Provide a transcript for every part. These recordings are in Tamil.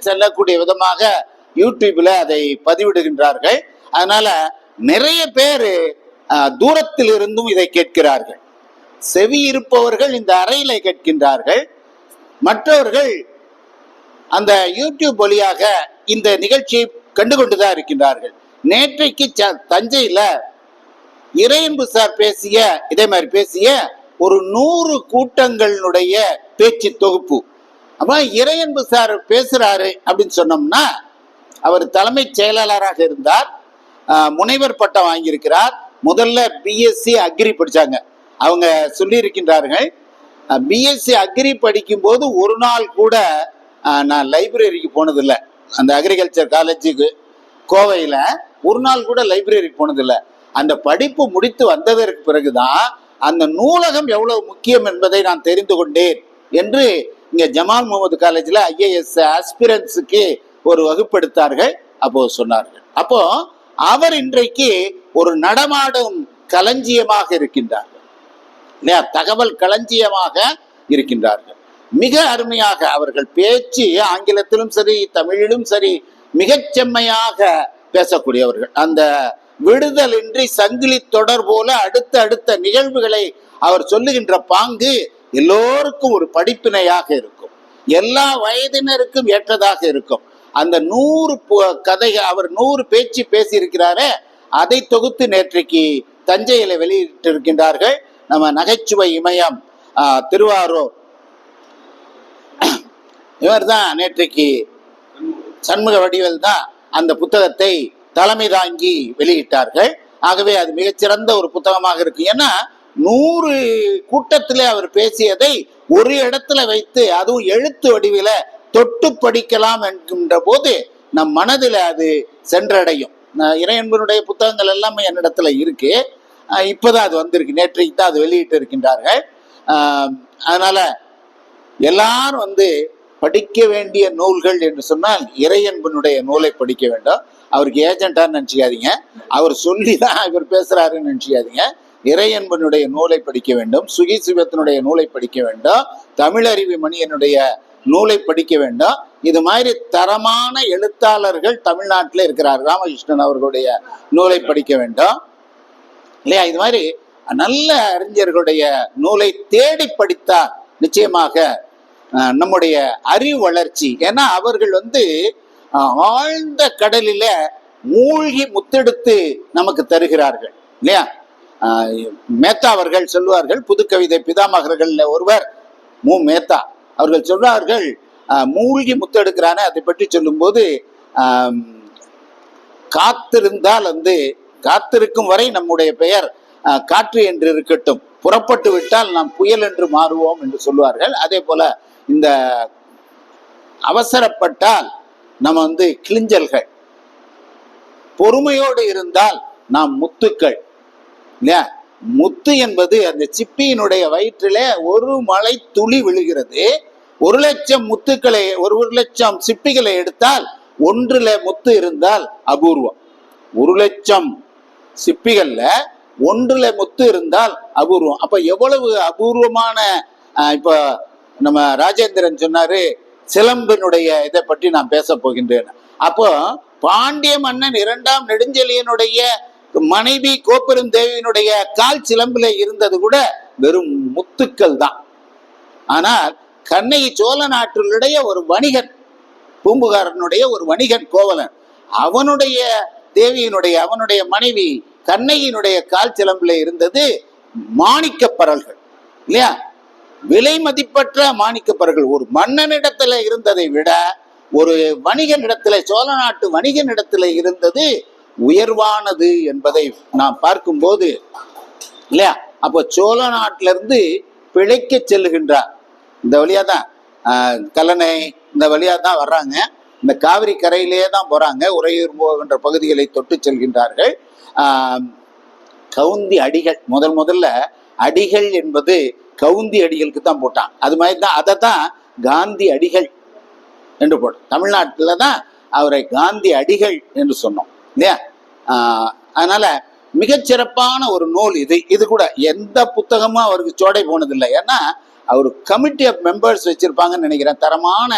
செல்லக்கூடிய விதமாக யூடியூப்ல அதை பதிவிடுகின்றார்கள். அதனால நிறைய பேர் தூரத்தில் இருந்தும் இதை கேட்கிறார்கள். செவி இருப்பவர்கள் இந்த அறையில கேட்கின்றார்கள். மற்றவர்கள் அந்த யூடியூப் வழியாக இந்த நிகழ்ச்சியை கண்டுகொண்டுதான் இருக்கின்றார்கள். நேற்றைக்கு ச- தஞ்சையில இறையன்பு சார் பேசிய இதே மாதிரி பேசிய ஒரு நூறு கூட்டங்களுடைய பேச்சு தொகுப்பு. அப்ப இறையன்பு சார் பேசுறாரு அப்படின்னு சொன்னோம்னா அவர் தலைமைச் செயலாளராக இருந்தார். முனைவர் பட்டம் வாங்கியிருக்கிறார். முதல்ல பிஎஸ்சி அக்ரி படிச்சாங்க. அவங்க சொல்லியிருக்கின்றார்கள் பிஎஸ்சி அக்ரி படிக்கும்போது ஒரு நாள் கூட நான் லைப்ரரிக்கு போனதில்லை. அந்த அக்ரிகல்ச்சர் காலேஜுக்கு கோவையில் ஒரு நாள் கூட லைப்ரரிக்கு போனதில்லை. அந்த படிப்பு முடித்து வந்ததற்கு பிறகுதான் அந்த நூலகம் எவ்வளவு முக்கியம் என்பதை நான் தெரிந்து கொண்டேன் என்று இங்க ஜமால் முகமது காலேஜில் ஐஏஎஸ் ஆஸ்பிரன்ஸுக்கு ஒரு வகுப்பெடுத்தார்கள். அப்போ சொன்னார்கள். அப்போ அவர் இன்றைக்கு ஒரு நடமாடும் களஞ்சியமாக இருக்கின்றார்கள். இல்லையா? தகவல் களஞ்சியமாக இருக்கின்றார்கள். மிக அருமையாக அவர்கள் பேச்சு ஆங்கிலத்திலும் சரி தமிழிலும் சரி மிகச் செம்மையாக பேசக்கூடியவர்கள். அந்த விடுதலின்றி சங்கிலி தொடர் போல அடுத்த அடுத்த நிகழ்வுகளை அவர் சொல்லுகின்ற பாங்கு எல்லோருக்கும் ஒரு படிப்பினையாக இருக்கும். எல்லா வயதினருக்கும் ஏற்றதாக இருக்கும். அந்த நூறு கதைகள் கதை அவர் நூறு பேச்சு பேசியிருக்கிறாரே அதை தொகுத்து நேற்றைக்கு தஞ்சையில வெளியிட்டிருக்கின்றார்கள் நம்ம நகைச்சுவை இமயம் திருவாரூர். இவர் தான் நேற்றைக்கு சண்முக வடிவல் தான் அந்த புத்தகத்தை தலைமை தாங்கி வெளியிட்டார்கள். ஆகவே அது மிகச்சிறந்த ஒரு புத்தகமாக இருக்கு ஏன்னா நூறு கூட்டத்திலே அவர் பேசியதை ஒரு இடத்துல வைத்து அதுவும் எழுத்து வடிவில தொட்டு படிக்கலாம் என்கின்ற போது நம் மனதில் அது சென்றடையும். நான் இறையன்பனுடைய புத்தகங்கள் எல்லாமே என்னிடத்துல இருக்கு. அஹ் இப்பதான் அது வந்திருக்கு. நேற்றைக்கு தான் அது வெளியிட்டு இருக்கின்றார்கள். அதனால எல்லாரும் வந்து படிக்க வேண்டிய நூல்கள் என்று சொன்னால் இறையன்பனுடைய நூலை படிக்க வேண்டும். அவருக்கு ஏஜென்டான்னு நினச்சிக்காதீங்க. அவர் சொல்லி தான் இவர் பேசுறாருன்னு நினச்சிக்காதீங்க. இறையன்பனுடைய நூலை படிக்க வேண்டும் சுகி சிவத்தினுடைய நூலை படிக்க வேண்டும் தமிழறிவி மணியனுடைய நூலை படிக்க வேண்டும். இது மாதிரி தரமான எழுத்தாளர்கள் தமிழ்நாட்டில் இருக்கிறார். ராமகிருஷ்ணன் அவர்களுடைய நூலை படிக்க வேண்டும். இல்லையா? இது மாதிரி நல்ல அறிஞர்களுடைய நூலை தேடி படித்தால் நிச்சயமாக நம்முடைய அறிவு வளர்ச்சி. ஏன்னா அவர்கள் வந்து ஆழ்ந்த கடலில மூழ்கி முத்தெடுத்து நமக்கு தருகிறார்கள். இல்லையா? மேத்தா அவர்கள் சொல்லுவார்கள் புது கவிதை பிதாமகர்கள் ஒருவர் மு. மேத்தா அவர்கள் சொல்வார்கள் மூழ்கி முத்தெடுக்கிறானே அதை பற்றி சொல்லும்போது காத்திருந்தால் வந்து காத்திருக்கும் வரை நம்முடைய பெயர் காற்று என்று இருக்கட்டும். புறப்பட்டு விட்டால் நாம் புயல் என்று மாறுவோம் என்று சொல்லுவார்கள். அதே போல இந்த அவசரப்பட்டால் நம்ம வந்து கிளிஞ்சல்கள் பொறுமையோடு இருந்தால் நாம் முத்துக்கள். இல்லையா? முத்து என்பது அந்த சிப்பியினுடைய வயிற்றிலே ஒரு மலை துளி விழுகிறது. ஒரு லட்சம் முத்துக்களை ஒரு ஒரு லட்சம் சிப்பிகளை எடுத்தால் ஒன்றுல முத்து இருந்தால் அபூர்வம். ஒரு லட்சம் சிப்பிகள்ல ஒன்றுல முத்து இருந்தால் அபூர்வம். அப்ப எவ்வளவு அபூர்வமான இப்போ இப்ப நம்ம ராஜேந்திரன் சொன்னாரு சிலம்பினுடைய இதை பற்றி நான் பேச போகின்றேன். அப்போ பாண்டிய மன்னன் இரண்டாம் நெடுஞ்செழியனுடைய மனைவி கோப்பெரும் தேவியினுடைய கால் சிலம்பில இருந்தது கூட வெறும் முத்துக்கள் தான். ஆனால் கண்ணகி சோழ நாட்டினுடைய ஒரு வணிகன் பூம்புகாரனுடைய ஒரு வணிகன் கோவலன் அவனுடைய தேவியினுடைய அவனுடைய மனைவி கண்ணகியினுடைய கால் சிலம்பில இருந்தது மாணிக்க பரல்கள் இல்லையா? விலை மதிப்பற்ற மாணிக்க பரல்கள். ஒரு மன்னனிடத்துல இருந்ததை விட ஒரு வணிகனிடத்துல சோழ நாட்டு வணிகனிடத்துல இருந்தது உயர்வானது என்பதை நாம் பார்க்கும்போது இல்லையா? அப்போ சோழ நாட்டில இருந்து பிழைக்க செல்லுகின்றார். இந்த வழியா தான் ஆஹ், கல்லணை இந்த வழியா தான் வர்றாங்க. இந்த காவிரி கரையிலேயே தான் போறாங்க. உறையூர் போகின்ற பகுதிகளை தொட்டு செல்கின்றார்கள். ஆஹ், கவுந்தி அடிகள் முதல் முதல்ல அடிகள் என்பது கவுந்தி அடிகளுக்கு தான் போட்டான். அது மாதிரி தான் அதை தான் காந்தி அடிகள் என்று போட்டோம் தமிழ்நாட்டில் தான் அவரை காந்தி அடிகள் என்று சொன்னோம். இல்லையா? அதனால மிகச்சிறப்பான ஒரு நூல் இது. இது கூட எந்த புத்தகமும் அவருக்கு சோடை போனதில்லை ஏன்னா அவர் கமிட்டி ஆஃப் மெம்பர்ஸ் வச்சிருப்பாங்கன்னு நினைக்கிறேன். தரமான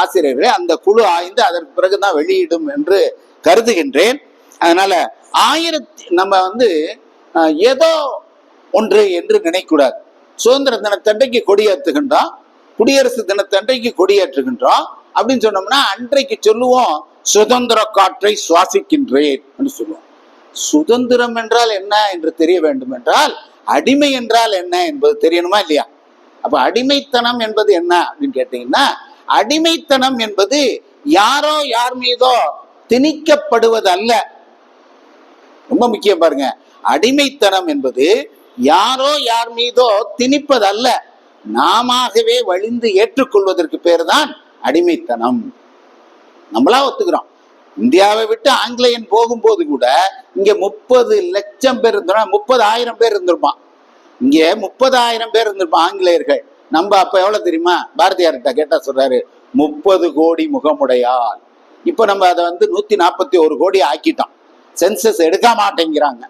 ஆசிரியர்களே அந்த குழு ஆய்ந்து அதற்கு பிறகுதான் வெளியிடும் என்று கருதுகின்றேன். அதனால ஆயிரத்தி நம்ம வந்து ஏதோ ஒன்று என்று நினைக்கூடாது. சுதந்திர தினத்தன்றைக்கு கொடியேற்றுகின்றோம். குடியரசு தினத்தன்றைக்கு கொடியேற்றுகின்றோம். அப்படின்னு சொன்னோம்னா அன்றைக்கு சொல்லுவோம் சுதந்திர காற்றை சுவாசிக்கின்றேன் என்று சொல்லுவோம் சுதந்திரம் என்றால் என்ன என்று தெரிய வேண்டும் என்றால் அடிமை என்றால் என்ன என்பது தெரியணுமா இல்லையா? அப்ப அடிமைத்தனம் என்பது என்ன அப்படின்னு கேட்டீங்கன்னா அடிமைத்தனம் என்பது யாரோ யார் மீதோ திணிக்கப்படுவது அல்ல ரொம்ப முக்கியம் பாருங்க. அடிமைத்தனம் என்பது யாரோ யார் மீதோ திணிப்பது அல்ல நாமவே வழிந்து ஏற்றுக்கொள்வதற்கு பேர் தான் அடிமைத்தனம். நம்மளா ஒத்துக்கிறோம். இந்தியாவை விட்டு ஆங்கிலேயன் போகும்போது கூட இங்க முப்பது லட்சம் பேர் இருந்தோம் முப்பது ஆயிரம் பேர் இருந்திருப்பான். இங்க முப்பதாயிரம் பேர் இருந்திருப்பான் ஆங்கிலேயர்கள். நம்ம அப்ப எவ்வளவு தெரியுமா? பாரதியார்கிட்ட கேட்டா சொல்றாரு முப்பது கோடி முகமுடையால் இப்ப நம்ம அதை வந்து நூத்தி நாற்பத்தி ஒரு கோடி ஆக்கிட்டோம். சென்சஸ் எடுக்க மாட்டேங்கிறாங்க.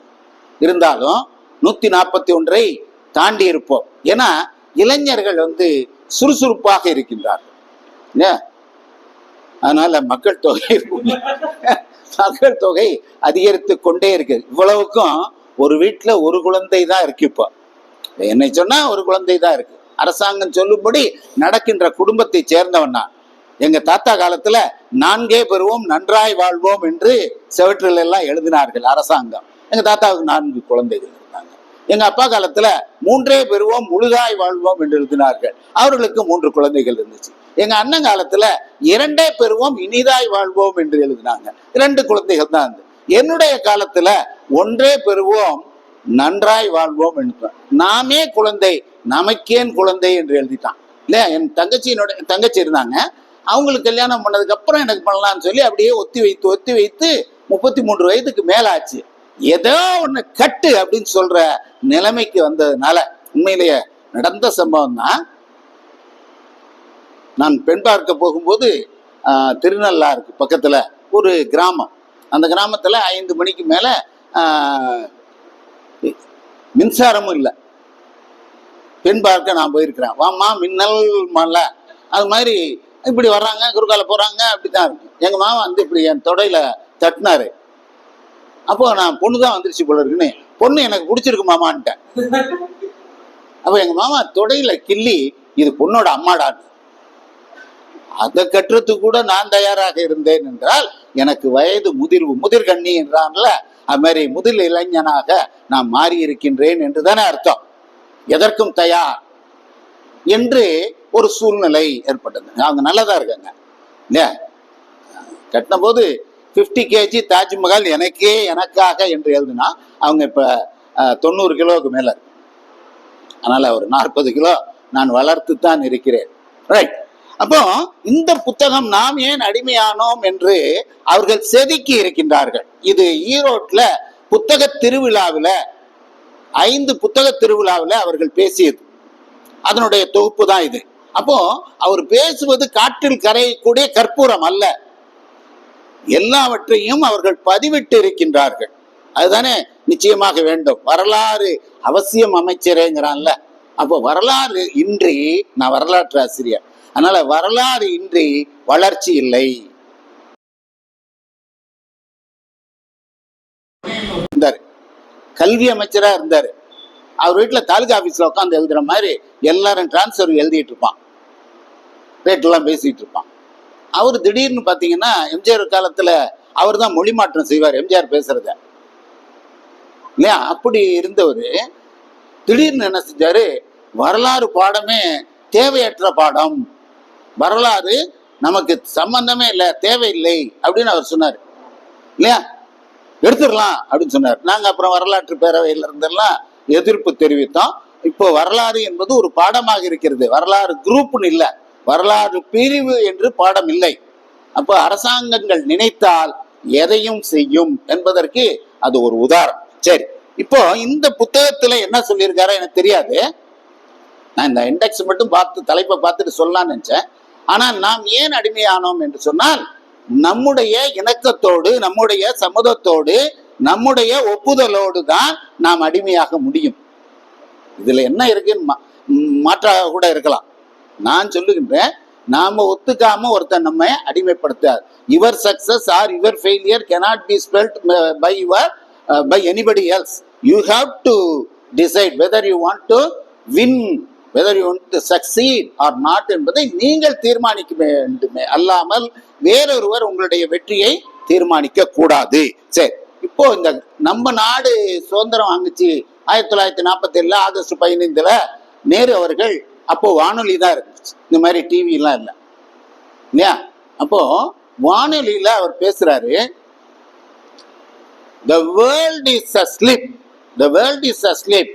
இருந்தாலும் நூத்தி நாற்பத்தி ஒன்றை தாண்டி இருப்போம். ஏன்னா இளைஞர்கள் வந்து சுறுசுறுப்பாக இருக்கின்றார்கள். அதனால மக்கள் தொகை மக்கள் தொகை அதிகரித்து கொண்டே இருக்கு. இவ்வளவுக்கும் ஒரு வீட்டுல ஒரு குழந்தை தான் இருக்கு இப்போ. என்னை சொன்னா ஒரு குழந்தை தான் இருக்கு. அரசாங்கம் சொல்லும்படி நடக்கின்ற குடும்பத்தை சேர்ந்தவன் நான். எங்க தாத்தா காலத்துல நான்கே பெறுவோம் நன்றாய் வாழ்வோம் என்று செவற்றில் எல்லாம் எழுதினார்கள் அரசாங்கம். எங்க தாத்தாவுக்கு நான்கு குழந்தைகள் இருந்தாங்க. எங்க அப்பா காலத்துல மூன்றே பெறுவோம் முழுதாய் வாழ்வோம் என்று எழுதினார்கள். அவர்களுக்கு மூன்று குழந்தைகள் இருந்துச்சு. எங்க அண்ணன் காலத்துல இரண்டே பெறுவோம் இனிதாய் வாழ்வோம் என்று எழுதினாங்க. இரண்டு குழந்தைகள் தான் அது. என்னுடைய காலத்துல ஒன்றே பெறுவோம் நன்றாய் வாழ்வோம் என்று நாமே குழந்தை நமக்கேன் குழந்தை என்று எழுதிட்டான். இல்லையா? என் தங்கச்சியினோட என் தங்கச்சி இருந்தாங்க. அவங்களுக்கு கல்யாணம் பண்ணதுக்கு அப்புறம் எனக்கு பண்ணலாம்னு சொல்லி அப்படியே ஒத்தி வைத்து ஒத்தி வைத்து முப்பத்தி மூன்று வயதுக்கு மேலாச்சு. ஏதோ ஒண்ணு கட்டு அப்படின்னு சொல்ற நிலைமைக்கு வந்ததுனால உண்மையிலேயே நடந்த சம்பவம் தான் நான் பெண் பார்க்க போகும்போது ஆஹ், திருநள்ளாருக்கு பக்கத்தில் ஒரு கிராமம். அந்த கிராமத்தில் ஐந்து மணிக்கு மேலே மின்சாரமும் இல்லை. பெண் பார்க்க நான் போயிருக்கிறேன். வாமா மின்னல் மலை அது மாதிரி இப்படி வர்றாங்க குறுக்கால போகிறாங்க அப்படி தான் இருக்கும் எங்கள் மாமா வந்து இப்படி என் தொடையில் தட்டினாரு. அப்போ நான் பொண்ணு தான் வந்துருச்சு போல இருக்குன்னு பொண்ணு எனக்கு பிடிச்சிருக்கு மாமான்ட்டேன். அப்போ எங்கள் மாமா தொடையில் கிள்ளி இது பொண்ணோட அம்மாடான்னு. அதை கட்டுறது கூட நான் தயாராக இருந்தேன் என்றால் எனக்கு வயது முதிர்வு முதிர்கண்ணி என்றான்ல அது மாதிரி முதிர் இளைஞனாக நான் மாறி இருக்கின்றேன் என்று தானே அர்த்தம். எதற்கும் தயார் என்று ஒரு சூழ்நிலை ஏற்பட்டது. அவங்க நல்லதா இருக்காங்க. இல்லையா? கட்டின போது ஃபிஃப்டி கேஜி தாஜ்மஹால் எனக்கே எனக்காக என்று எழுதுனா அவங்க இப்ப தொண்ணூறு கிலோவுக்கு மேல அதனால் அதனால ஒரு நாற்பது கிலோ நான் வளர்த்து தான் இருக்கிறேன். ரைட் அப்போ இந்த புத்தகம் நாம் ஏன் அடிமையானோம் என்று அவர்கள் செதுக்கி இருக்கின்றார்கள். இது ஈரோட்ல புத்தக திருவிழாவில் ஐந்து புத்தக திருவிழாவில் அவர்கள் பேசியது. அதனுடைய தொகுப்பு தான் இது. அப்போ அவர் பேசுவது காற்றில் கரையக்கூடிய கற்பூரம் அல்ல. எல்லாவற்றையும் அவர்கள் பதிவிட்டு இருக்கின்றார்கள். அதுதானே நிச்சயமாக வேண்டும். வரலாறு அவசியம் அமைச்சரேங்கிறான்ல. அப்போ வரலாறு இன்றி நான் வரலாற்று ஆசிரியர். அதனால வரலாறு இன்றி வளர்ச்சி இல்லை. இருந்தாரு. கல்வி அமைச்சரா இருந்தாரு. அவர் வீட்டுல தாலுகா ஆபீஸ்ல உட்காந்து எழுதுற மாதிரி எல்லாரும் டிரான்ஸ்ஃபர் எழுதிட்டு இருப்பான். ரேட் எல்லாம் பேசிட்டு இருப்பான். அவர் திடீர்னு பாத்தீங்கன்னா எம்ஜிஆர் காலத்துல அவர் தான் மொழி மாற்றம் செய்வார் எம்ஜிஆர் பேசுறத. இல்லையா? அப்படி இருந்தவர் திடீர்னு என்ன செஞ்சாரு? வரலாறு பாடமே தேவையற்ற பாடம். வரலாறு நமக்கு சம்பந்தமே இல்லை தேவையில்லை அப்படின்னு அவர் சொன்னார். இல்லையா? எடுத்துடலாம் அப்படின்னு சொன்னார். நாங்கள் அப்புறம் வரலாற்று பேரவையில் இருந்தெல்லாம் எதிர்ப்பு தெரிவித்தோம். இப்போ வரலாறு என்பது ஒரு பாடமாக இருக்கிறது. வரலாறு குரூப்னு இல்லை. வரலாறு பிரிவு என்று பாடம் இல்லை. அப்போ அரசாங்கங்கள் நினைத்தால் எதையும் செய்யும் என்பதற்கு அது ஒரு உதாரணம். சரி இப்போ இந்த புத்தகத்துல என்ன சொல்லியிருக்காரோ எனக்கு தெரியாது. நான் இந்த இண்டெக்ஸ் மட்டும் பார்த்து தலைப்பை பார்த்துட்டு சொல்லலாம்னு நினைச்சேன். ஆனால் நாம் ஏன் அடிமையானோம் என்று சொன்னால் நம்முடைய இணக்கத்தோடு நம்முடைய சம்மதத்தோடு நம்முடைய ஒப்புதலோடு தான் நாம் அடிமையாக முடியும். இதுல என்ன இருக்குன்னு மாற்றாக கூட இருக்கலாம். நான் சொல்லுகின்றேன் நாம ஒத்துக்காம ஒருத்தன் நம்ம அடிமைப்படுத்தார். Your success or your failure cannot be spelled by your by anybody else you have to decide whether you want to win whether you succeed or not என்பதை நீங்கள் தீர்மானிக்க வேண்டுமே. அல்லாமல் வேறொருவர் உங்களுடைய வெற்றியை தீர்மானிக்க கூடாது. சரி இப்போ இந்த நம்ம நாடு சுதந்திரம் வாங்குச்சு. ஆயிரத்தி தொள்ளாயிரத்தி நாற்பத்தி ஏழுல ஆகஸ்ட் பதினைந்துல நேரு அவர்கள் அப்போ வானொலி தான் இருந்துச்சு. இந்த மாதிரி டிவி எல்லாம் இல்லை. இல்லையா? அப்போ வானொலியில அவர் பேசுறாரு the world is asleep. The world is asleep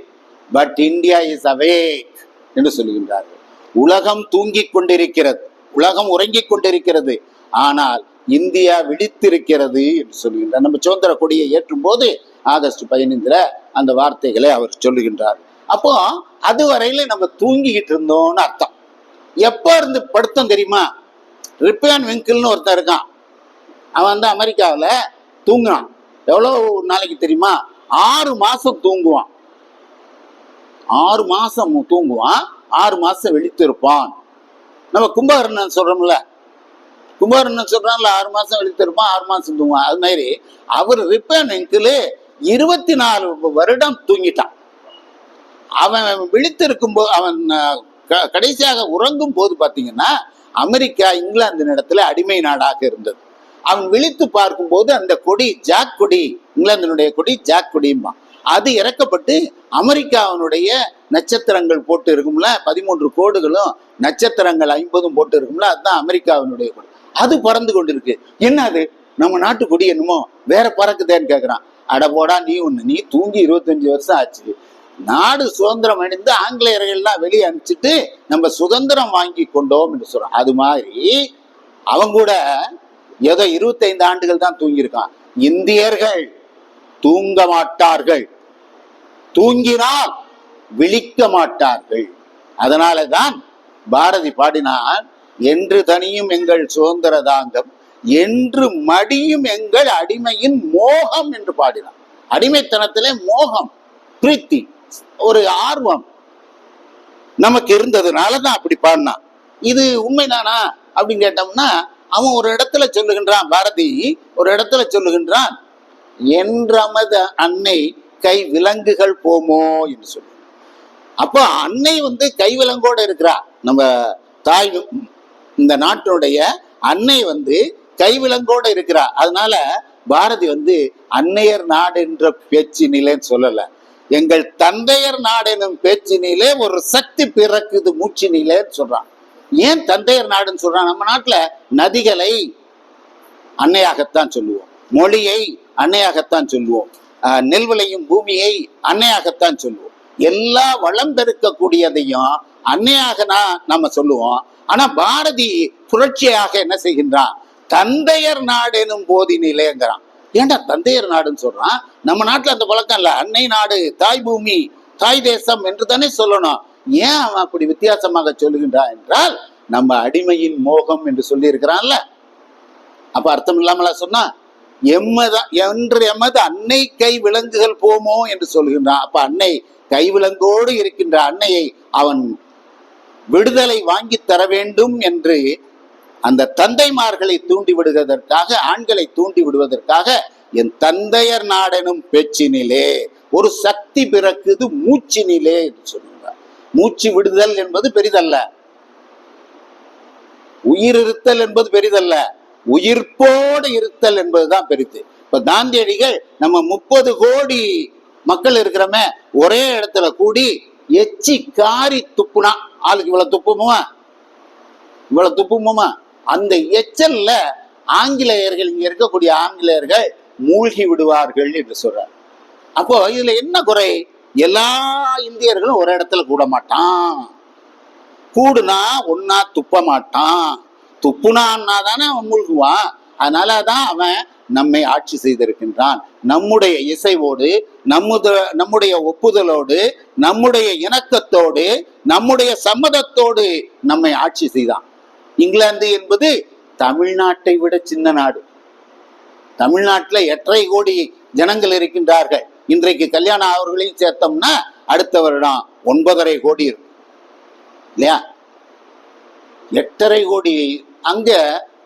but India is awake என்று சொல்கின்றார்கள் உலகம் தூங்கிக் கொண்டிருக்கிறது உலகம் உறங்கிக் கொண்டிருக்கிறது ஆனால் இந்தியா விழித்திருக்கிறது என்று சொல்கின்றார் நம்ம சுதந்திர கொடியை ஏற்றும் போது ஆகஸ்ட் பதினைந்துல அந்த வார்த்தைகளை அவர் சொல்லுகின்றார். அப்போ அதுவரையில நம்ம தூங்கிக்கிட்டு இருந்தோம்னு அர்த்தம். எப்ப இருந்து படுத்தோம் தெரியுமா? ரிப்பேன் விங்கிள்னு ஒருத்தன் இருக்கான். அவன் வந்து அமெரிக்காவில் தூங்குறான். எவ்வளோ நாளைக்கு தெரியுமா? ஆறு மாசம் தூங்குவான். ஆறு மாசம் தூங்குவான் ஆறு மாசம் விழித்திருப்பான் நம்ம கும்பகர்ணன் சொல்றோம்ல. கும்பகர்ணன் சொல்றான்ல ஆறு மாசம் வெளித்திருப்பான் ஆறு மாசம் தூங்குவான். அது மாதிரி அவர் ரிப்பேன் இருபத்தி நாலு வருடம் தூங்கிட்டான். அவன் விழித்திருக்கும் போது அவன் க- கடைசியாக உறங்கும் போது பாத்தீங்கன்னா அமெரிக்கா இங்கிலாந்து இடத்துல அடிமை நாடாக இருந்தது. அவன் விழித்து பார்க்கும்போது அந்த கொடி ஜாக் கொடி இங்கிலாந்தினுடைய கொடி ஜாக் கொடியும்பான் அது இறக்கப்பட்டு அமெரிக்காவினுடைய நட்சத்திரங்கள் போட்டு இருக்கும்ல பதிமூன்று கோடுகளும் நட்சத்திரங்கள் ஐம்பதும் போட்டு இருக்கும்ல அதுதான் அமெரிக்காவினுடைய கொடி. அது பறந்து கொண்டிருக்கு. என்ன அது நம்ம நாட்டு கொடி என்னமோ? வேற பறக்குதேன்னு கேக்குறான். அட போடா நீ ஒண்ணு நீ தூங்கி இருபத்தஞ்சு வருஷம் ஆச்சு. நாடு சுதந்திரம் அடைந்து ஆங்கிலேயர்கள்லாம் வெளியே அனுப்பிச்சிட்டு நம்ம சுதந்திரம் வாங்கி கொண்டோம் என்று சொல்றோம் அது மாதிரி அவங்க கூட ஏதோ இருபத்தைந்து ஆண்டுகள் தான் தூங்கியிருக்கான். இந்தியர்கள் தூங்க மாட்டார்கள். தூங்கினால் விழிக்க மாட்டார்கள். அதனால தான் பாரதி பாடினான் என்று தனியும் எங்கள் சுதந்திர தாங்கம் என்று மடியும் எங்கள் அடிமையின் மோகம் என்று பாடினான். அடிமைத்தனத்திலே மோகம் பிரீத்தி ஒரு ஆர்வம் நமக்கு இருந்ததுனால தான் அப்படி பாடினான். இது உண்மைதானா அப்படின்னு கேட்டோம்னா அவன் ஒரு இடத்துல சொல்லுகின்றான் பாரதி ஒரு இடத்துல சொல்லுகின்றான் என்றமது அன்னை கை விலங்குகள் போமோ என்று சொல்லி. அப்போ அன்னை வந்து கைவிலங்கோட இருக்கிறா. நம்ம தாய் இந்த நாட்டினுடைய அன்னை வந்து கைவிலங்கோட இருக்கிறா. அதனால பாரதி வந்து அன்னையர் நாடு என்ற பேச்சினிலேன்னு சொல்லல. எங்கள் தந்தையர் நாடு எனும் பேச்சினிலே ஒரு சக்தி பிறக்குது மூச்சினிலேன்னு சொல்றான். ஏன் தந்தையர் நாடுன்னு சொல்றான்? நம்ம நாட்டுல நதிகளை அன்னையாகத்தான் சொல்லுவோம். மொழியை அன்னையாகத்தான் சொல்லுவோம். நெல் விளையும் பூமியை அன்னையாகத்தான் சொல்லுவோம். எல்லா வளம் பெருக்கக்கூடியதையும் அன்னையாக நான் நம்ம சொல்லுவோம். ஆனா பாரதி புரட்சியாக என்ன செய்கின்றான்? தந்தையர் நாடு எனும் போதினிலேங்கிறான் ஏன்டா தந்தையர் நாடுன்னு சொல்றான்? நம்ம நாட்டுல அந்த பழக்கம் இல்ல. அன்னை நாடு தாய் பூமி தாய் தேசம் என்று தானே சொல்லணும். ஏன் அவன் அப்படி வித்தியாசமாக சொல்லுகின்றான் என்றால் நம்ம அடிமையின் மோகம் என்று சொல்லி இருக்கிறான்ல அப்ப அர்த்தம் இல்லாமலா சொன்னா? எம்மதான் என்று எமது அன்னை கை விலங்குகள் போமோ என்று சொல்கின்றான் அப்ப அன்னை கை விலங்கோடு இருக்கின்ற அன்னையை அவன் விடுதலை வாங்கி தர வேண்டும் என்று அந்த தந்தைமார்களை தூண்டி விடுவதற்காக ஆண்களை தூண்டி விடுவதற்காக என் தந்தையர் நாடெனும் பேச்சினிலே ஒரு சக்தி பிறக்குது மூச்சினிலே என்று சொல்கிறார் மூச்சு விடுதல் என்பது பெரிதல்ல. உயிரிருத்தல் என்பது பெரிதல்ல. உயிர்ப்போடு இருத்தல் என்பதுதான் பெருத்து. இப்ப காந்தியடிகள் நம்ம முப்பது கோடி மக்கள் இருக்கிறோமே ஒரே இடத்துல கூடி எச்சி காரி துப்புனா ஆளுக்கு இவ்வளவு துப்புமா இவ்வளவு துப்புமா அந்த எச்சல்ல ஆங்கிலேயர்கள் இங்க இருக்கக்கூடிய ஆங்கிலேயர்கள் மூழ்கி விடுவார்கள் என்று சொல்றார். அப்போ இதுல என்ன குறை? எல்லா இந்தியர்களும் ஒரு இடத்துல கூட மாட்டான் கூடுனா ஒன்னா துப்ப மாட்டான் துப்புனான்னா தானே அவன் மூழ்குவான். அதனால தான் அவன் நம்மை ஆட்சி செய்திருக்கின்றான். நம்முடைய இசைவோடு நம்முத நம்முடைய ஒப்புதலோடு நம்முடைய இணக்கத்தோடு நம்முடைய சம்மதத்தோடு நம்மை ஆட்சி செய்தான். இங்கிலாந்து என்பது தமிழ்நாட்டை விட சின்ன நாடு. தமிழ்நாட்டில் எட்டரை கோடி ஜனங்கள் இருக்கின்றார்கள். இன்றைக்கு கல்யாணம் அவர்களையும் சேர்த்தோம்னா அடுத்த வருடம் ஒன்பதரை கோடி இருக்கும். இல்லையா? எட்டரை கோடி அங்க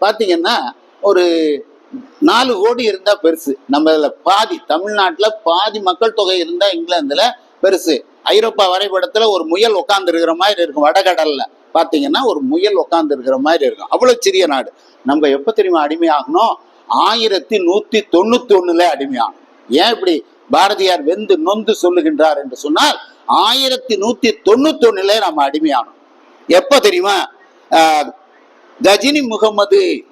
பாத்தீங்கன்னா ஒரு நாலு கோடி இருந்தா பெருசு. நம்ம இதில் பாதி தமிழ்நாட்டுல பாதி மக்கள் தொகை இருந்தா இங்கிலாந்துல பெருசு. ஐரோப்பா வரைபடத்துல ஒரு முயல் உட்கார்ந்து இருக்கிற மாதிரி இருக்கும் வடகடல்ல. பாத்தீங்கன்னா ஒரு முயல் உட்கார்ந்து இருக்கிற மாதிரி இருக்கும். அவ்வளவு சிறிய நாடு. நம்ம எப்ப தெரியுமா அடிமையாகணும் ஆயிரத்தி நூத்தி தொண்ணூத்தி ஒண்ணுல அடிமையாகணும் ஏன் இப்படி பாரதியார் வெந்து நொந்து சொல்லுகின்றார் என்று சொன்னால் ஆயிரத்தி நூத்தி தொண்ணூத்தி ஒண்ணுல நம்ம அடிமையானோம் எப்ப தெரியுமா? கஜினி முகமது.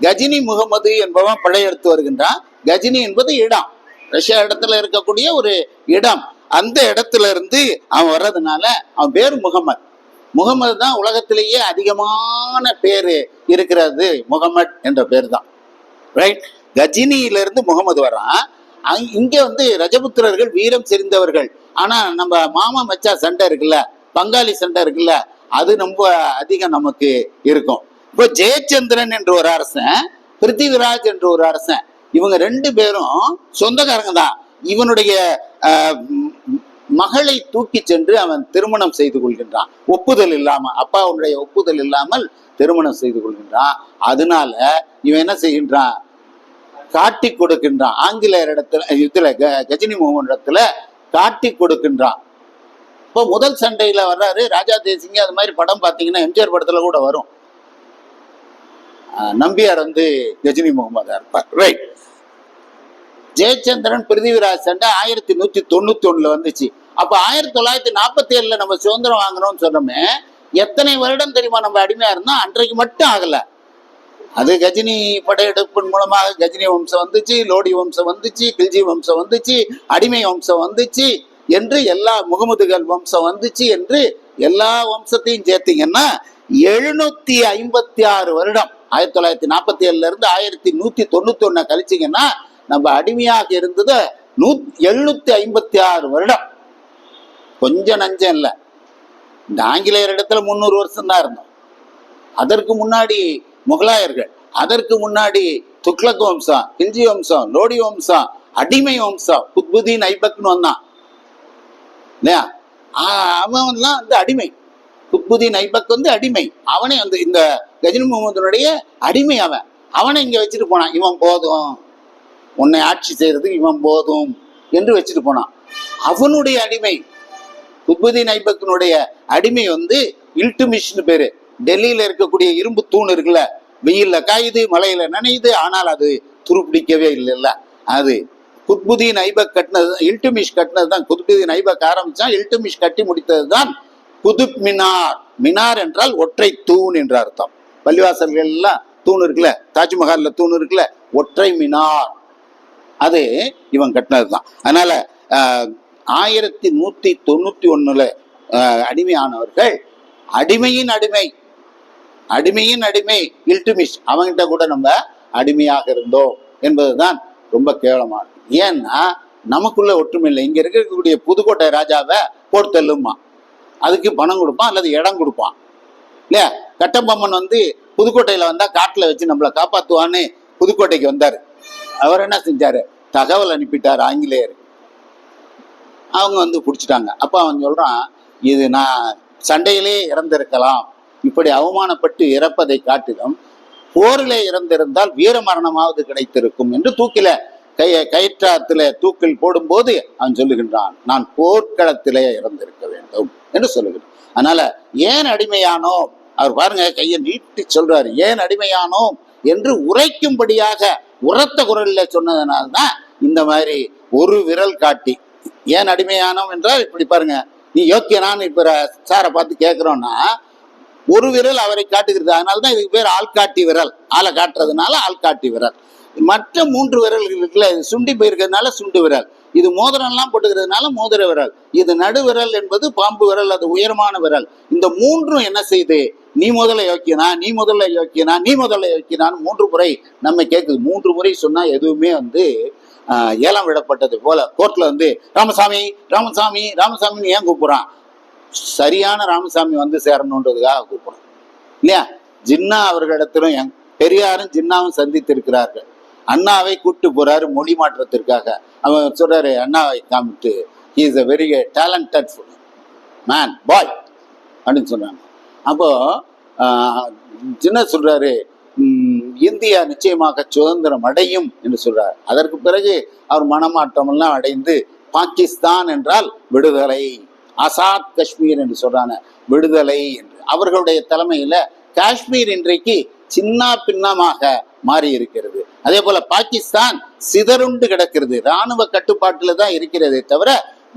கஜினி முகமது என்பவன் படையெடுத்து வருகின்றான். கஜினி என்பது இடம். ரஷ்யா இடத்துல இருக்கக்கூடிய ஒரு இடம். அந்த இடத்துல இருந்து அவன் வர்றதுனால அவன் பேர் முகமது. முகமது தான் உலகத்திலேயே அதிகமான பேர் இருக்கிறது. முகமது என்ற பேர் தான் ரைட் கஜினியிலிருந்து முகமது வரான் அங்க- இங்க வந்து ரஜபுத்திரர்கள் வீரம் செறிந்தவர்கள். ஆனா நம்ம மாமா மச்சா சண்டை இருக்குல்ல? பங்காளி சண்டை இருக்குல்ல? அது ரொம்ப அதிகம் நமக்கு இருக்கும். இப்போ ஜெயச்சந்திரன் என்ற ஒரு அரசன் பிருத்திவிராஜ் என்ற ஒரு அரசன் இவங்க ரெண்டு பேரும் சொந்தக்காரங்க தான். இவனுடைய மகளை தூக்கி சென்று அவன் திருமணம் செய்து கொள்கின்றான். ஒப்புதல் இல்லாம அப்பாவுடைய ஒப்புதல் இல்லாமல் திருமணம் செய்து கொள்கின்றான். அதனால இவன் என்ன செய்கின்றான்? காட்டி கொடுக்கின்றான். ஆங்கிலேயர் இடத்துல இதுல க- கஜினி மோகன் இடத்துல காட்டி கொடுக்கின்றான். இப்போ முதல் சண்டையில் வர்றாரு ராஜா தேசிங்க. அது மாதிரி படம் பார்த்தீங்கன்னா எம்ஜிஆர் படத்தில் கூட வரும். நம்பியார் வந்து கஜினி முகமதா இருப்பார். ரைட் ஜெயச்சந்திரன் பிருத்திவிராஜ் சண்டை ஆயிரத்தி நூத்தி தொண்ணூத்தி ஒண்ணுல வந்துச்சு. அப்ப ஆயிரத்தி தொள்ளாயிரத்தி நாற்பத்தி ஏழுல நம்ம சுதந்திரம் வாங்கணும்னு சொன்னோமே எத்தனை வருடம் தெரியுமா நம்ம அடிமையா இருந்தோம் அன்றைக்கு மட்டும் ஆகல. அது கஜினி படையெடுப்பின் மூலமாக கஜினி வம்சம் வந்துச்சு லோடி வம்சம் வந்துச்சு கில்ஜி வம்சம் வந்துச்சு அடிமை வம்சம் வந்துச்சு. என்று எல்லா முகமதுகள் வம்சம் வந்துச்சு என்று எல்லா வம்சத்தையும் சேர்த்தீங்கன்னா எழுநூத்தி ஐம்பத்தி ஆறு வருடம். ஆயிரத்தி தொள்ளாயிரத்தி நாற்பத்தி ஏழுல இருந்து ஆயிரத்தி நூத்தி தொண்ணூத்தி ஒண்ண கழிச்சிங்கன்னா நம்ம அடிமையாக இருந்தது நூ எழுநூத்தி ஐம்பத்தி ஆறு வருடம். கொஞ்சம் நஞ்சம் இல்லை. இந்த ஆங்கிலேயர் இடத்துல முந்நூறு வருஷம் தான் இருந்தோம். அதற்கு முன்னாடி முகலாயர்கள் அதற்கு முன்னாடி துக்ளக் வம்சம் கிஞ்சி வம்சம் லோடி வம்சம் அடிமை வம்சம் குத்புதீன் ஐபக்னு வந்தான். இல்லையா? அவன்லாம் வந்து அடிமை. குத்புதீன் ஐபக் வந்து அடிமை. அவனே வந்து இந்த கஜினி முகமதுனுடைய அடிமை அவன். அவனை இங்க வச்சுட்டு போனான் இவன் போதும். உன்னை ஆட்சி செய்யறதுக்கு இவன் போதும். என்று வச்சுட்டு போனான். அவனுடைய அடிமை குத்புதீன் ஐபக்கினுடைய அடிமை வந்து இல்டுமிஷ்னு பேரு. டெல்லியில இருக்கக்கூடிய இரும்பு தூண் இருக்குல்ல வெயில்ல காயுது மழையில நனையுது ஆனால் அது துருப்பிடிக்கவே இல்லைல்ல. அது குத்புதீன் ஐபக் கட்டினது இல்டுமிஷ் கட்டினது தான். குத்புதீன் ஐபக் ஆரம்பிச்சான் இல்டுமிஷ் கட்டி முடித்தது தான் குதுப் மினார். மினார் என்றால் ஒற்றை தூண் என்ற அர்த்தம். பள்ளிவாசல்கள் எல்லாம் தூண் இருக்குல்ல தாஜ்மஹால்ல தூண் இருக்குல்ல ஒற்றை மினார். அது இவன் கட்டினது தான். அதனால ஆயிரத்தி நூத்தி தொண்ணூத்தி ஒண்ணுல அடிமையானவர்கள் அடிமையின் அடிமை அடிமையின் அடிமை இல்டுமிஷ் அவங்கிட்ட கூட நம்ம அடிமையாக இருந்தோம் என்பதுதான் ரொம்ப கேவலமானது ஏன்னா நமக்குள்ள ஒற்றுமை இல்லை இங்க இருக்கக்கூடிய புதுக்கோட்டை ராஜாவை போர்த்தல்லுமா அதுக்கு பணம் கொடுப்பான் அல்லது இடம் கொடுப்பான். இல்லையா? கட்டபொம்மன் வந்து புதுக்கோட்டையில வந்தா காட்டுல வச்சு நம்மளை காப்பாத்துவான்னு புதுக்கோட்டைக்கு வந்தாரு. அவர் என்ன செஞ்சாரு? தகவல் அனுப்பிட்டார் ஆங்கிலேயர். அவங்க வந்து பிடிச்சிட்டாங்க. அப்ப அவன் சொல்றான் இது நான் சண்டையிலே இறந்திருக்கலாம். இப்படி அவமானப்பட்டு இறப்பதை காட்டிலும் போரிலே இறந்திருந்தால் வீர மரணமாவது கிடைத்திருக்கும் என்று தூக்கில கையை கயிற்றாத்திலே தூக்கில் போடும்போது அவன் சொல்லுகின்றான் நான் போர்க்களத்திலே இறந்திருக்க வேண்டும் என்று சொல்லுகிறான் அதனால ஏன் அடிமையானோம் அவர் பாருங்க கையை நீட்டி சொல்றாரு ஏன் அடிமையானோம் என்று உரைக்கும்படியாக உரத்த குரலில் சொன்னதுனால்தான் இந்த மாதிரி ஒரு விரல் காட்டி ஏன் அடிமையானோம்? என்றால் இப்படி பாருங்க நீ யோக்கியனான்னு இப்ப சாரை பார்த்து கேட்கிறோம்னா ஒரு விரல் அவரை காட்டுகிறது. அதனால தான் இதுக்கு பேர் ஆள்காட்டி விரல். ஆளை காட்டுறதுனால ஆள்காட்டி விரல். மற்ற மூன்று விரல்கள் இருக்குல்ல இது சுண்டி போயிருக்கிறதுனால சுண்டு விரல். இது மோதிரம்லாம் போட்டுக்கிறதுனால மோதிர விரல். இது நடு விரல் என்பது பாம்பு விரல் அது உயரமான விரல். இந்த மூன்றும் என்ன செய்யுது நீ முதல்ல யோக்கியனா நீ முதல்ல யோக்கியனா நீ முதல்ல யோக்கியனான்னு மூன்று முறை நம்ம கேட்குது மூன்று முறை சொன்னா எதுவுமே வந்து ஆஹ், ஏலம் விடப்பட்டது போல. கோர்ட்ல வந்து ராமசாமி ராமசாமி ராமசாமின்னு ஏன் கூப்பிடுறான்? சரியான ராமசாமி வந்து சேரணுன்றதுக்காக கூப்பிடுறான். இல்லையா? ஜின்னா அவர்களிடத்திலும் எங் பெரியாரும் ஜின்னாவும் சந்தித்திருக்கிறார்கள். அண்ணாவை கூப்பிட்டு போறாரு மொழி மாற்றத்திற்காக. அவன் சொல்றாரு அண்ணாவை காமிட்டு is a very talented man boy அப்படின்னு சொன்னாங்க அப்போ சின்ன என்ன சொல்றாரு இந்தியா நிச்சயமாக சுதந்திரம் அடையும் என்று சொல்றார். அதற்கு பிறகு அவர் மனமாற்றமெல்லாம் அடைந்து பாகிஸ்தான் என்றால் விடுதலை ஆசாத் காஷ்மீர் என்று சொல்றாங்க. விடுதலை என்று. அவர்களுடைய தலைமையில காஷ்மீர் இன்றைக்கு சின்ன பின்னமாக மாறி இருக்கிறது. அதே போல பாகிஸ்தான் சிதறுண்டு கிடக்கிறது. இராணுவ கட்டுப்பாட்டில் தான் இருக்கிறதே தவிர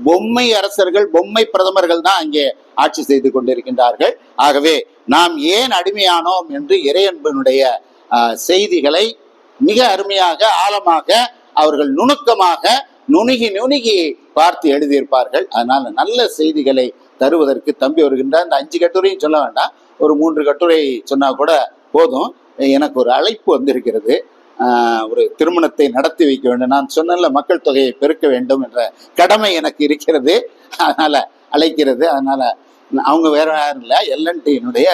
பொம்மை அரசர்கள் பொம்மை பிரதமர்கள் தான் அங்கே ஆட்சி செய்து கொண்டிருக்கின்றார்கள். ஆகவே நாம் ஏன் அடிமையானோம் என்று இறையன்பனுடைய செய்திகளை மிக அருமையாக ஆழமாக அவர்கள் நுணுக்கமாக நுணுகி நுணுகி பார்த்து எழுதியிருப்பார்கள். அதனால நல்ல செய்திகளை தருவதற்கு தம்பி வருகின்ற இந்த அஞ்சு கட்டுரையும் சொல்ல வேண்டாம். ஒரு மூன்று கட்டுரை சொன்னா கூட போதும். எனக்கு ஒரு அழைப்பு வந்திருக்கிறது. ஒரு திருமணத்தை நடத்தி வைக்க வேண்டும். நான் சொன்னல மக்கள் தொகையை பெருக்க வேண்டும் என்ற கடமை எனக்கு இருக்கிறது. அதனால அழைக்கிறது. அதனால அவங்க வேற யாரும் இல்லை. எல்என்டியினுடைய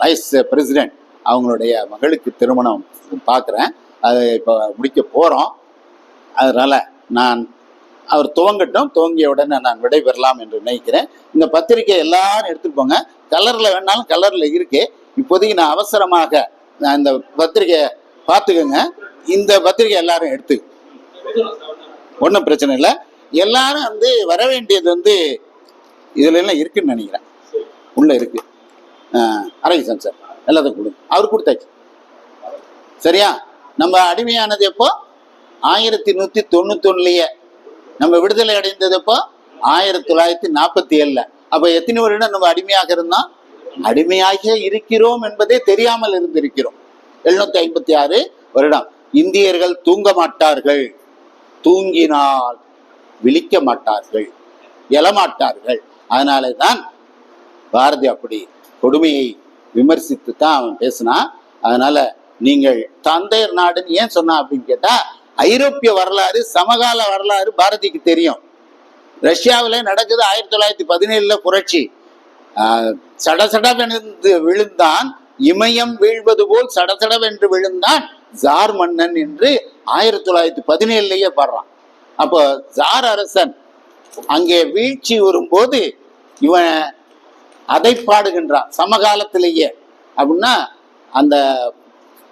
வைஸ் பிரசிடென்ட் அவங்களுடைய மகளுக்கு திருமணம் பார்க்குறேன் அதை இப்போ முடிக்க போகிறோம் அதனால நான் அவர் துவங்கட்டும். துவங்கிய உடனே நான் விடைபெறலாம் என்று நினைக்கிறேன். இந்த பத்திரிக்கை எல்லாரும் எடுத்துட்டு போங்க. கலரில் வேணாலும் கலரில் இருக்குது இப்போதைக்கு நான் அவசரமாக நான் இந்த பத்திரிகையை பார்த்துக்கோங்க. இந்த பத்திரிக்கை எல்லாரும் எடுத்து. ஒன்றும் பிரச்சனை இல்லை. எல்லாரும் வந்து வர வேண்டியது வந்து இதுல எல்லாம் இருக்குன்னு நினைக்கிறேன். உள்ள இருக்கு. அரவிசன் சார் எல்லாத்தையும் கொடுங்க. அவர் கொடுத்தாச்சு. சரியா? நம்ம அடிமையானது எப்போ? ஆயிரத்தி நூத்தி தொண்ணூத்தொன்னுலயே. நம்ம விடுதலை அடைந்தது எப்போ? ஆயிரத்தி தொள்ளாயிரத்தி நாற்பத்தி ஏழுல. அப்ப எத்தனை வருடம் நம்ம அடிமையாக இருந்தோம்? அடிமையாக இருக்கிறோம் என்பதே தெரியாமல் இருந்திருக்கிறோம். எழுநூத்தி ஐம்பத்தி ஆறு வருடம். இந்தியர்கள் தூங்க மாட்டார்கள். தூங்கினால் விழிக்க மாட்டார்கள். எழமாட்டார்கள். அதனால தான் பாரதி அப்படி கொடுமையை விமர்சித்து தான் அவன் பேசினான் அதனால நீங்கள் தந்தையர் நாடுன்னு ஏன் சொன்னா அப்படின்னு கேட்டா ஐரோப்பிய வரலாறு சமகால வரலாறு பாரதிக்கு தெரியும். ரஷ்யாவில நடக்குது ஆயிரத்தி தொள்ளாயிரத்தி பதினேழுல புரட்சி. சடசடவென்று விழுந்தான் இமயம் வீழ்வது போல் சடசடவென்று விழுந்தான் ஜார் மன்னன் என்று ஆயிரத்தி தொள்ளாயிரத்தி பதினேழுலயே பாடுறான் அப்போ ஜார் அரசன் அங்கே வீழ்ச்சி வரும்போது இவன் அதை பாடுகின்றான் சமகாலத்திலேயே. அப்படின்னா அந்த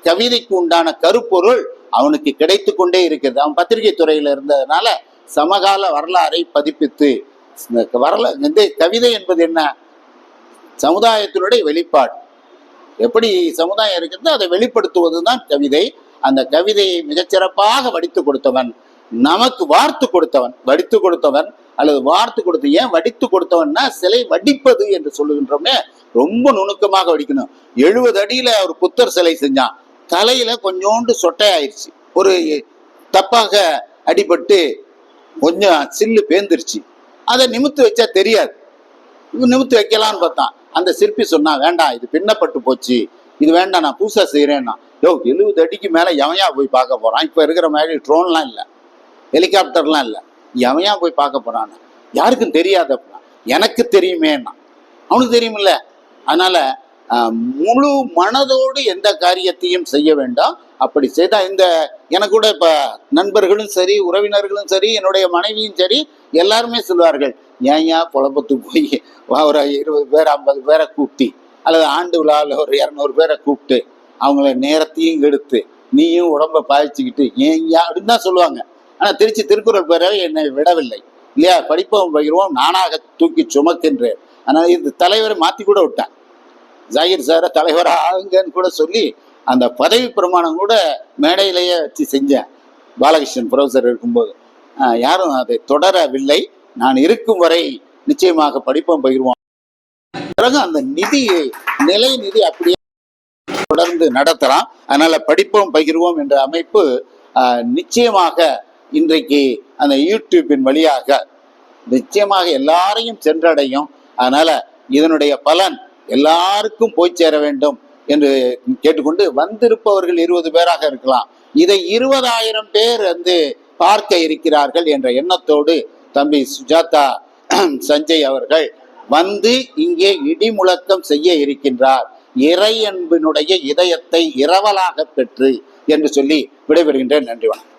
கவிதைக்கு உண்டான கருப்பொருள் அவனுக்கு கிடைத்து கொண்டே இருக்குது அவன் பத்திரிகை துறையில இருந்ததுனால சமகால வரலாறை பதிப்பித்து வரல இந்த கவிதை என்பது என்ன? சமுதாயத்தினுடைய வெளிப்பாடு. எப்படி சமுதாயம் இருக்கிறதோ அதை வெளிப்படுத்துவது தான் கவிதை. அந்த கவிதையை மிகச்சிறப்பாக வடித்து கொடுத்தவன் நமக்கு வார்த்து கொடுத்தவன் வடித்து கொடுத்தவன் அல்லது வார்த்து கொடுத்து ஏன் வடித்து கொடுத்தவன்னா சிலை வடிப்பது என்று சொல்லுகின்றோமே ரொம்ப நுணுக்கமாக வடிக்கணும். எழுபது அடியில ஒரு புத்தர் சிலை செஞ்சான். தலையில கொஞ்சோண்டு சொட்டை ஆயிடுச்சு ஒரு தப்பாக அடிபட்டு கொஞ்சம் சில்லு பேந்துருச்சு. அதை நிமித்து வச்சா தெரியாது. நிமித்து வைக்கலாம்னு பார்த்தான். அந்த சிற்பி சொன்னா வேண்டாம் இது பின்னப்பட்டு போச்சு. இது வேண்டாம் நான் புதுசா செய்யறேன்னா யோ எழுபது அடிக்கு மேல எவையா போய் பார்க்க போறான்? இப்ப இருக்கிற மாதிரி ட்ரோன்லாம் இல்லை. ஹெலிகாப்டர்லாம் இல்லை. எவையா போய் பார்க்க போறான்னு? யாருக்கும் தெரியாது அப்படின்னா எனக்கு தெரியுமேன்னா. அவனுக்கு தெரியுமில்ல. அதனால முழு மனதோடு எந்த காரியத்தையும் செய்ய வேண்டாம். அப்படி செய்தால் இந்த எனக்கு கூட இப்போ நண்பர்களும் சரி உறவினர்களும் சரி என்னுடைய மனைவியும் சரி எல்லாருமே சொல்வார்கள் ஏன்யா ஏன் புலப்பத்து போய் ஒரு இருபது பேர் ஐம்பது பேரை கூப்பிட்டு அல்லது ஆண்டு விழாவில் ஒரு இரநூறு பேரை கூப்பிட்டு அவங்கள நேரத்தையும் எடுத்து நீயும் உடம்ப பாய்ச்சிக்கிட்டு ஏன்யா அப்படின்னு தான் சொல்லுவாங்க. ஆனால் திருச்சி திருக்குறள் பேரவை என்னை விடவில்லை. இல்லையா? படிப்போம் பகிர்வோம் நானாக தூக்கி சுமக்கின்றேன். ஆனால் இந்த தலைவரை மாற்றி கூட விட்டேன். ஜாகிர் சாரை தலைவராக ஆகுங்கன்னு கூட சொல்லி அந்த பதவி பிரமாணம் கூட மேடையிலேயே வச்சு செஞ்சேன். பாலகிருஷ்ணன் ப்ரொஃபசர் இருக்கும்போது. யாரும் அதை தொடரவில்லை. நான் இருக்கும் வரை நிச்சயமாக படிப்போம் பகிர்வோம். பிறகு அந்த நிதி நிலை நிதி அப்படியே தொடர்ந்து நடத்தலாம். அதனால படிப்போம் பகிர்வோம் என்ற அமைப்பு நிச்சயமாக இன்றைக்கு அந்த யூடியூப்பின் வழியாக நிச்சயமாக எல்லாரையும் சென்றடையும். அதனால இதனுடைய பலன் எல்லாருக்கும் போய் சேர வேண்டும் என்று கேட்டுக்கொண்டு வந்திருப்பவர்கள் இருபது பேராக இருக்கலாம். இதை இருபதாயிரம் பேர் வந்து பார்க்க இருக்கிறார்கள் என்ற எண்ணத்தோடு தம்பி சுஜாதா சஞ்சய் அவர்கள் வந்து இங்கே இடி முழக்கம் செய்ய இருக்கின்றார். இறை அன்பினுடைய இதயத்தை இரவலாக பெற்று என்று சொல்லி விடைபெறுகின்றேன். நன்றி வணக்கம்.